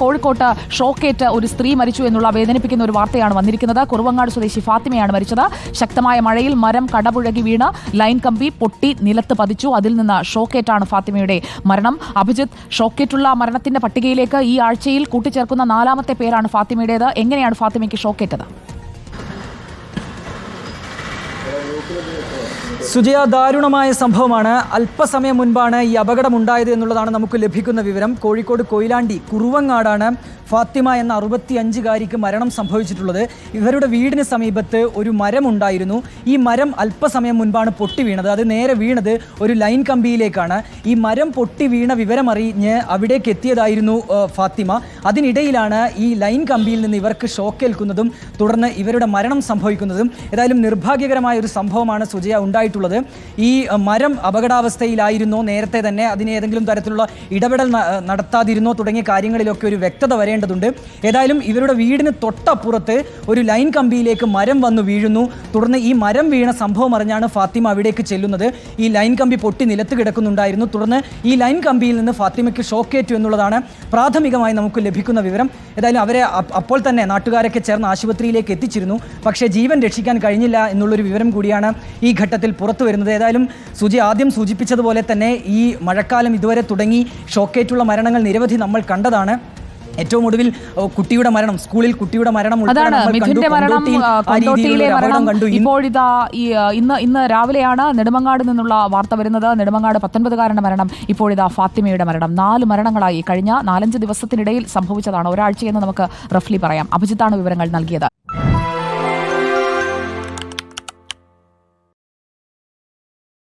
കോഴിക്കോട്ട് ഷോക്കേറ്റ് ഒരു സ്ത്രീ മരിച്ചു എന്നുള്ള വേദനിപ്പിക്കുന്ന ഒരു വാർത്തയാണ് വന്നിരിക്കുന്നത്. കുറുവങ്ങാട് സ്വദേശി ഫാത്തിമയാണ് മരിച്ചത്. ശക്തമായ മഴയിൽ മരം കടപുഴകി വീണ് ലൈൻ കമ്പി പൊട്ടി നിലത്ത് പതിച്ചു. അതിൽ നിന്ന് ഷോക്കേറ്റാണ് ഫാത്തിമയുടെ മരണം. അഭിജിത്ത് ഷോക്കേറ്റുള്ള മരണത്തിന്റെ പട്ടികയിലേക്ക് ഈ ആഴ്ചയിൽ കൂട്ടിച്ചേർക്കുന്ന നാലാമത്തെ പേരാണ് ഫാത്തിമയുടേത്. എങ്ങനെയാണ് ഫാത്തിമയ്ക്ക് ഷോക്കേറ്റത്? സുജയ ദാരുണമായ സംഭവമാണ്. അല്പസമയം മുൻപാണ് ഈ അപകടമുണ്ടായത് എന്നുള്ളതാണ് നമുക്ക് ലഭിക്കുന്ന വിവരം. കോഴിക്കോട് കൊയിലാണ്ടി കുറുവങ്ങാടാണ് ഫാത്തിമ എന്ന അറുപത്തിയഞ്ചുകാരിക്ക് മരണം സംഭവിച്ചിട്ടുള്ളത്. ഇവരുടെ വീടിന് സമീപത്ത് ഒരു മരം ഉണ്ടായിരുന്നു ഈ മരം അല്പസമയം മുൻപാണ് പൊട്ടി വീണത്. അത് നേരെ വീണത് ഒരു ലൈൻ കമ്പിയിലേക്കാണ്. ഈ മരം പൊട്ടി വീണ വിവരമറിഞ്ഞ് അവിടേക്ക് എത്തിയതായിരുന്നു ഫാത്തിമ. അതിനിടയിലാണ് ഈ ലൈൻ കമ്പിയിൽ നിന്ന് ഇവർക്ക് ഷോക്കേൽക്കുന്നതും തുടർന്ന് ഇവരുടെ മരണം സംഭവിക്കുന്നതും. ഏതായാലും നിർഭാഗ്യകരമായ ഒരു സംഭവമാണ് സുജയ ഉണ്ടായിട്ടുള്ളത്. ഈ മരം അപകടാവസ്ഥയിലായിരുന്നോ. നേരത്തെ തന്നെ അതിന് ഏതെങ്കിലും തരത്തിലുള്ള ഇടപെടൽ നടത്താതിരുന്നോ തുടങ്ങിയ കാര്യങ്ങളിലൊക്കെ ഒരു വ്യക്തത വരേണ്ടതുണ്ട്. ഏതായാലും ഇവരുടെ വീടിന് തൊട്ടപ്പുറത്ത് ഒരു ലൈൻ കമ്പിയിലേക്ക് മരം വന്നു വീഴുന്നു. തുടർന്ന് ഈ മരം വീണ സംഭവം അറിഞ്ഞാണ് ഫാത്തിമ അവിടേക്ക് ചെല്ലുന്നത്. ഈ ലൈൻ കമ്പി പൊട്ടി നിലത്ത് കിടക്കുന്നുണ്ടായിരുന്നു. തുടർന്ന് ഈ ലൈൻ കമ്പിയിൽ നിന്ന് ഫാത്തിമയ്ക്ക് ഷോക്കേറ്റു എന്നുള്ളതാണ് പ്രാഥമികമായി നമുക്ക് ലഭിക്കുന്ന വിവരം. ഏതായാലും അവരെ അപ്പോൾ തന്നെ നാട്ടുകാരൊക്കെ ചേർന്ന് ആശുപത്രിയിലേക്ക് എത്തിച്ചിരുന്നു. പക്ഷേ ജീവൻ രക്ഷിക്കാൻ കഴിഞ്ഞില്ല എന്നുള്ളൊരു വിവരം കൂടിയാണ് ഈ ഘട്ടത്തിൽ പുറത്തു വരുന്നത്. ഏതായാലും സുജി ആദ്യം സൂചിപ്പിച്ചതുപോലെ തന്നെ ഈ മഴക്കാലം ഇതുവരെ തുടങ്ങി ഷോക്കേറ്റുള്ള മരണങ്ങൾ നിരവധി നമ്മൾ കണ്ടതാണ്. ഏറ്റവും ഒടുവിൽ കുട്ടിയുടെ മരണം സ്കൂളിൽ കുട്ടിയുടെ മരണം അതാണ്. മിഥുന്റെ മരണം കൊണ്ടോട്ടിയിലെ മരണം ഇപ്പോഴിതാ ഇന്ന് ഇന്ന് രാവിലെയാണ് നെടുമങ്ങാട് നിന്നുള്ള വാർത്ത വരുന്നത്. നെടുമങ്ങാട് പത്തൊൻപതുകാരന്റെ മരണം ഇപ്പോഴിതാ ഫാത്തിമയുടെ മരണം. നാല് മരണങ്ങളായി കഴിഞ്ഞ നാലഞ്ച് ദിവസത്തിനിടയിൽ സംഭവിച്ചതാണ് ഒരാഴ്ചയെന്ന് നമുക്ക് റഫ്ലി പറയാം. അഭിജിത്താണ് വിവരങ്ങൾ നൽകിയത്.